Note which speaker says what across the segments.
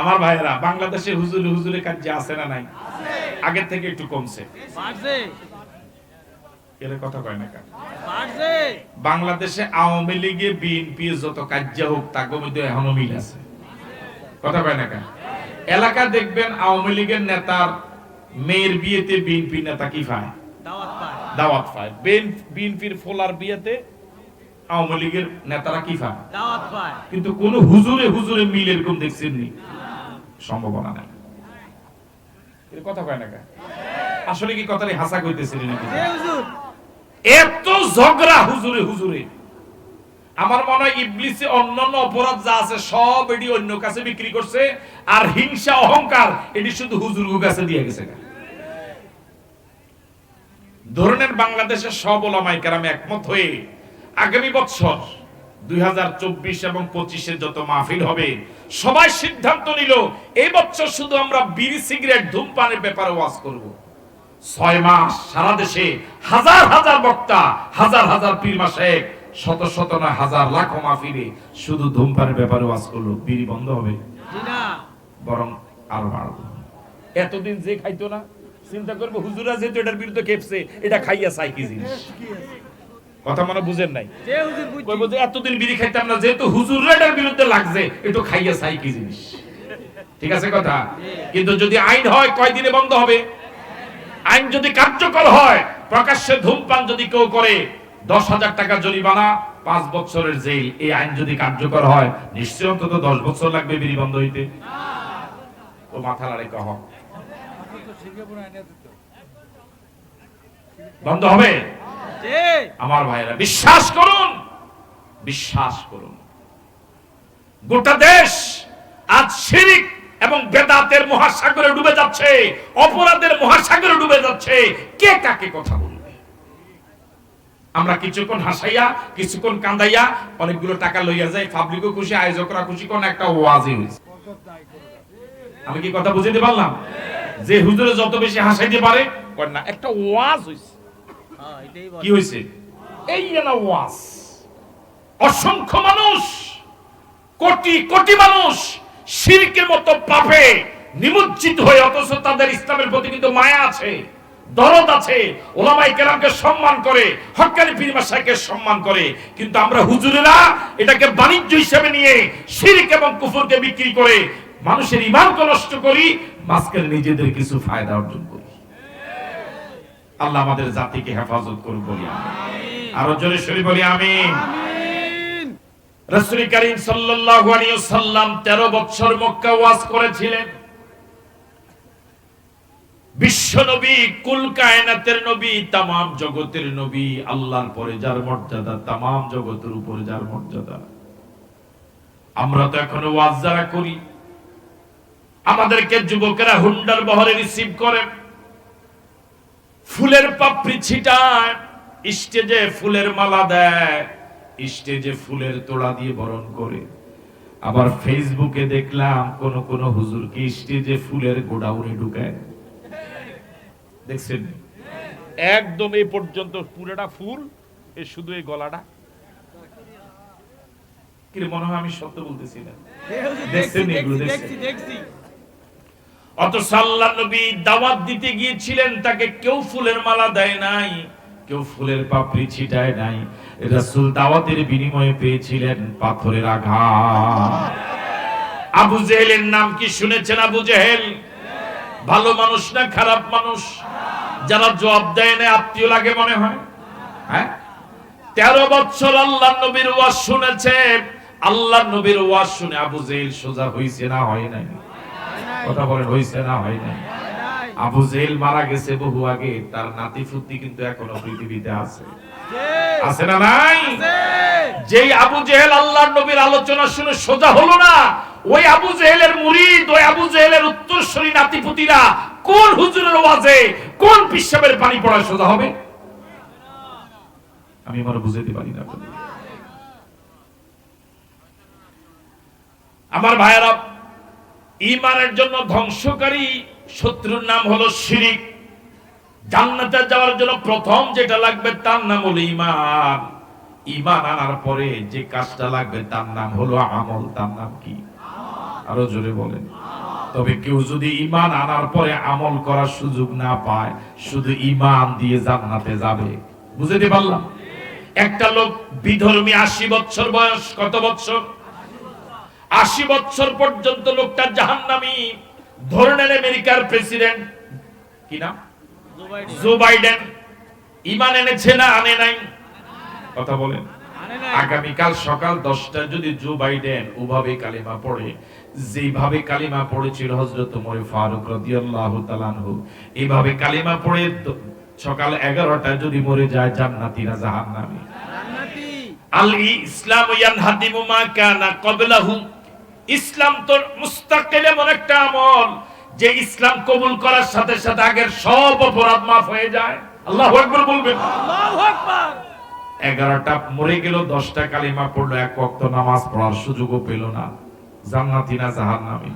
Speaker 1: আমার ভাইয়েরা বাংলাদেশে হুজুরে হুজুরে কাজ আছে না নাই আগের থেকে একটু কমছে। এর কথা কয় না কেন? বাংলাদেশে আওয়ামী লীগে বিএনপি যত কার্য হোক তাকে মধ্যে এখনও মিল আছে। কথা কয় না কেন? এলাকা দেখবেন আওয়ামী লীগের নেতার মেয়ের বিয়েতে বিএনপি নেতা কি পায়
Speaker 2: দাওয়াত পায়।
Speaker 1: দাওয়াত পায় বিএনপির ফোলার বিয়েতে আওয়ামী লীগের নেতারা কি পায়
Speaker 2: দাওয়াত পায়।
Speaker 1: কিন্তু কোন হুজুরে হুজুরে মিল এরকম দেখছেন নি সম্ভাবনা নাই। এর কথা কয় না আসলে কি কথাটা হাসা কইতেছিলেন নাকি? এত ঝগড়া হুজুরে হুজুরে। আমার মনে হয় ইবলিসে অন্যান্য অপরাধ যা আছে সব এটি অন্য কাছে বিক্রি করছে আর হিংসা অহংকার এটি শুধু হুজুর কাছে দিয়ে গেছে ধরনের বাংলাদেশের সব ওলামাই কেরামে একমত হয়ে আগামী বছর দুই এবং পঁচিশে যত মাহফিল হবে, সবাই সিদ্ধান্ত নিল, এই বছর শুধু আমরা বিড়ি, সিগারেট, ধূমপানের ব্যাপারে ওয়াজ করব। ছয় মাস সারা দেশে হাজার হাজার বক্তা, হাজার হাজার পীর মাসেক, শত শত না হাজার লাখ মাহফিলে শুধু ধূমপানের ব্যাপারে ওয়াজ করল, বিড়ি বন্ধ হবে।
Speaker 2: না
Speaker 1: বরং আরও বাড়বো। এতদিন যে খাইতো না, চিন্তা করব, হুজুরা যেহেতু এটার বিরুদ্ধে খেপছে, এটা খাইয়া চাই কি জিনিস? কথা মানে বুঝেন নাই? কইবো যে এতদিন বিড়ি খাইতাম না যেহেতু বিরুদ্ধে লাগছে একটু খাইয়া চাই কি জিনিস? ঠিক আছে কথা? কিন্তু যদি আইন হয় কয় দিনে বন্ধ হবে? আইন যদি কার্যকর হয় প্রকাশ্যে ধূমপান যদি কেউ করে দশ হাজার টাকা জরিমানা পাঁচ বছরের জেল এই আইন যদি কার্যকর হয় নিশ্চয় অন্তত দশ বছর লাগবে বিড়ি বন্ধ হইতে। ও মাথা লড়াই কহ। বন্ধ হবে? আমার ভাইরা বিশ্বাস করুন বিশ্বাস করুন। গোটা দেশ আজ শিরিক এবং বেদাতের মহাসাগরে ডুবে যাচ্ছে, অপরাধের মহাসাগরে ডুবে যাচ্ছে। কে কাকে কথা বলবে? আমরা কিছুক্ষণ হাসাইয়া, কিছুক্ষণ কান্দাইয়া, অনেকগুলো টাকা লইয়া যাই, পাবলিকও খুশি, আয়োজকরা খুশি, কোন একটা ওয়াজই হয়েছে আমি কি কথা বুঝাতে পারলাম? যে হুজুরে যত বেশি হাসাইতে পারে না, একটা ওয়াজ হয়েছে
Speaker 2: হ্যাঁ
Speaker 1: কি হয়েছে? এই অসংখ্য মানুষ, কোটি কোটি মানুষ মতো পাপে নিমজ্জিত হয়ে, অথচ তাদের ইসলামের প্রতি কিন্তু মায়া আছে, দরদ আছে। ওলামাই কেরামকে সম্মান করে মাসাইকে সম্মান করে। কিন্তু আমরা হুজুরেরা এটাকে বাণিজ্য হিসেবে নিয়ে শিরক এবং কুফরকে বিক্রি করে মানুষের ইমানকে নষ্ট করি, মাঝখানে নিজেদের কিছু ফায়দা অর্জন করি। আল্লাহ আমাদের জাতিকে হেফাজত করুন বলি আরও জোরে সরি বলি আমি রাসূল করিম সাল্লাল্লাহু আলাইহি ওয়াসাল্লাম 13 বছর মক্কা ওয়াজ করেছিলেন। বিশ্ব নবী কুল কায়নাতের নবী তামাম জগতের নবী আল্লাহর পরে যার মর্যাদা তামাম জগতের উপরে যার মর্যাদা। আমরা তো এখন ওয়াজ যারা করি আমাদেরকে যুবকেরা হুন্ডার বহরে রিসিভ করে ফুলের পাপড়ি ছিটায় স্টেজে ফুলের মালা দেয় স্টেজে ফুলের তোড়া দিয়ে বরণ করে। আবার ফেসবুকে দেখলাম কোন কোন হুজুরকে স্টেজে ফুলের গোডাউনে ঢুকায়। দেখছেন? একদম এই পর্যন্ত পুরোটা ফুল এ শুধু এই গলাটা। কি মনে হয় আমি সত্য বলতেছি না? দেখছেন এগুলো,
Speaker 2: দেখছি দেখছি।
Speaker 1: অথচ আল্লাহ নবী দাওয়াত দিতে গিয়েছিলেন, তাকে কেউ ফুলের মালা দেয় নাই, কেউ ফুলের পাপড়ি ছিটায় নাই। রাসূল দাওয়াতের বিনিময়ে পেয়েছিলেন পাথরের আঘাত। আবু জেহেলের নাম কি শুনেছেন আবু জেহেল? ভালো মানুষ না খারাপ মানুষ? যারা জবাব দেয় না, আত্মীয় লাগে মনে হয়? হ্যাঁ? তেরো বছর আল্লাহ নবীর ওয়াজ শুনেছে। আল্লাহ নবীর ওয়াজ শুনে আবু জেহেল সোজা হইছে না হয় নাই? কথা বলেন, হইছে না, হয় নাই। আবু জেহেল মারা গেছে বহু আগে, তার নাতি ফুতি কিন্তু এখনও পৃথিবীতে আছে। আছে না নাই? যেই আবু জেহেল আল্লাহর নবীর আলোচনা শুনে সোজা হলো না, ওই আবু জেহেলের মুরিদ, ওই আবু জেহেলের উত্তরসূরি নাতিপুতিরা কোন হুজুরের ওয়াজে, কোন পিসাবের পানি পড়ায় সোজা হবে? আমি আমার বুঝাইতে পারি না। আমার ভাইয়েরা ইমানের জন্য ধ্বংসকারী শত্রুর নাম হলো শিরিক। জান্নাতে যাওয়ার জন্য প্রথম যেটা লাগবে তার নাম হলো ইমান ইমান আনার পরে যে কাজটা লাগবে তার নাম হলো আমল। তার নাম কি? আরও জোরে বলেন। তবে কেউ যদি ইমান আনার পরে আমল করার সুযোগ না পায়, শুধু ইমান দিয়ে জান্নাতে যাবে। বুঝতে পারলাম? একটা লোক বিধর্মী আশি বছর বয়স, কত বছর? আশি বছর পর্যন্ত লোকটা জাহান্নামী। ধরে নেন আমেরিকার প্রেসিডেন্ট। কি নাম? Joe Biden. ইমান এনেছে না আনে নাই? কথা বলেন। আগামীকাল সকাল দশটায় যদি জো বাইডেন ওভাবে কালিমা পড়ে যেভাবে কালিমা পড়েছিল হজরত উমর ফারুক রাদিয়াল্লাহু তাআলাহু এইভাবে কালিমা পড়ে সকাল এগারোটায় যদি মরে যায় জান্নাতীরা জাহান্নামী?
Speaker 2: জান্নাতি।
Speaker 1: আল ইসলাম ইয়ানহাদিমু মা কানা ক্বাবলাহু। ইসলাম তো মুস্তাকিল এমন একটা আমল যে ইসলাম কবুল করার সাথে সাথে আগের সব অপরাধ মাফ হয়ে যায়। আল্লাহু আকবার বলবেন।
Speaker 2: আল্লাহু আকবার।
Speaker 1: এগারোটা মরে গেল দশটা কালিমা পড়ল এক ওয়াক্ত নামাজ পড়ার সুযোগও পেল না। জান্নাতি না জাহান্নামী?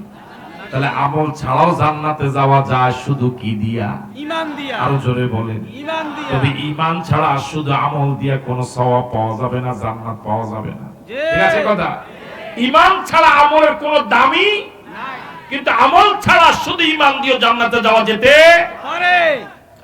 Speaker 1: তাহলে আমল ছাড়াও জান্নাতে যাওয়া যায় শুধু কি দিয়া?
Speaker 2: ইমান দিয়া।
Speaker 1: আরও জোরে বলেন।
Speaker 2: ইমান দিয়া।
Speaker 1: তবে ইমান ছাড়া শুধু আমল দিয়া কোনো সওয়াব পাওয়া যাবে না জান্নাত পাওয়া যাবে না। ঠিক আছে কথা? ইমান ছাড়া আমলের কোনো দামি কিন্তু আমল ছাড়া শুধু ইমান দিয়ে জান্নাতে যাওয়া যেতে
Speaker 2: করে